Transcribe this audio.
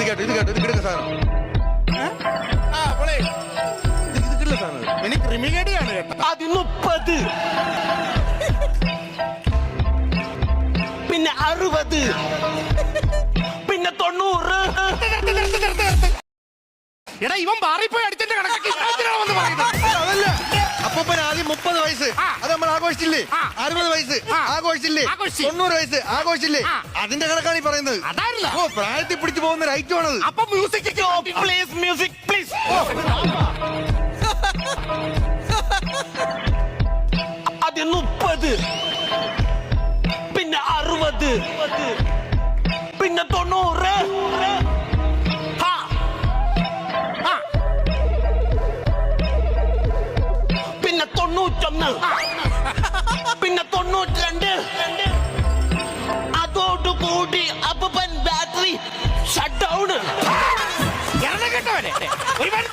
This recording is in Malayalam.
ഇത് കേട്ടോ ഇത് കേട്ടോ ഇത് കിടക്ക സാധനം. ആ അവളെ ഇത് കിടക്കുന്ന സാധനം. ഇനി ക്രിമികടിയാണ് കേട്ടോ. അത് മുപ്പത് പിന്നെ അറുപത്. പിന്നെ തൊണ്ണൂറ്. എടാ ഇവൻ മാറിപ്പോയി അടിച്ചെന്റെ കണക്കൊക്കെ. ഇവനെന്തിനാ വന്ന് പറയുന്നത്? മുപ്പത് വയസ്സ്. ആ. അത് നമ്മൾ ആഘോഷിച്ചില്ലേ. അറുപത് വയസ്സ്. ആഘോഷിച്ചില്ലേ? തൊണ്ണൂറ് വയസ്സ്. ആഘോഷിച്ചില്ലേ? അതിന്റെ കണക്കാണ് ഈ പറയുന്നത്? ഓ പ്രായത്തിൽ പിടിച്ചു പോകുന്ന ഒരു ഐറ്റം ആണത്. അപ്പൊ മ്യൂസിക് പ്ലീസ് മ്യൂസിക് പ്ലീസ് അത് മുപ്പത്. പിന്നെ അറുപത്. പിന്നെ തൊണ്ണൂറ്. തൊണ്ണൂറ്റൊന്ന്. പിന്നെ തൊണ്ണൂറ്റി രണ്ട് അതോടുകൂടി അപ്പൻ ബാറ്ററി ഷട്ട് ഡൗൺ കേട്ടവനെ ഒരുപാട്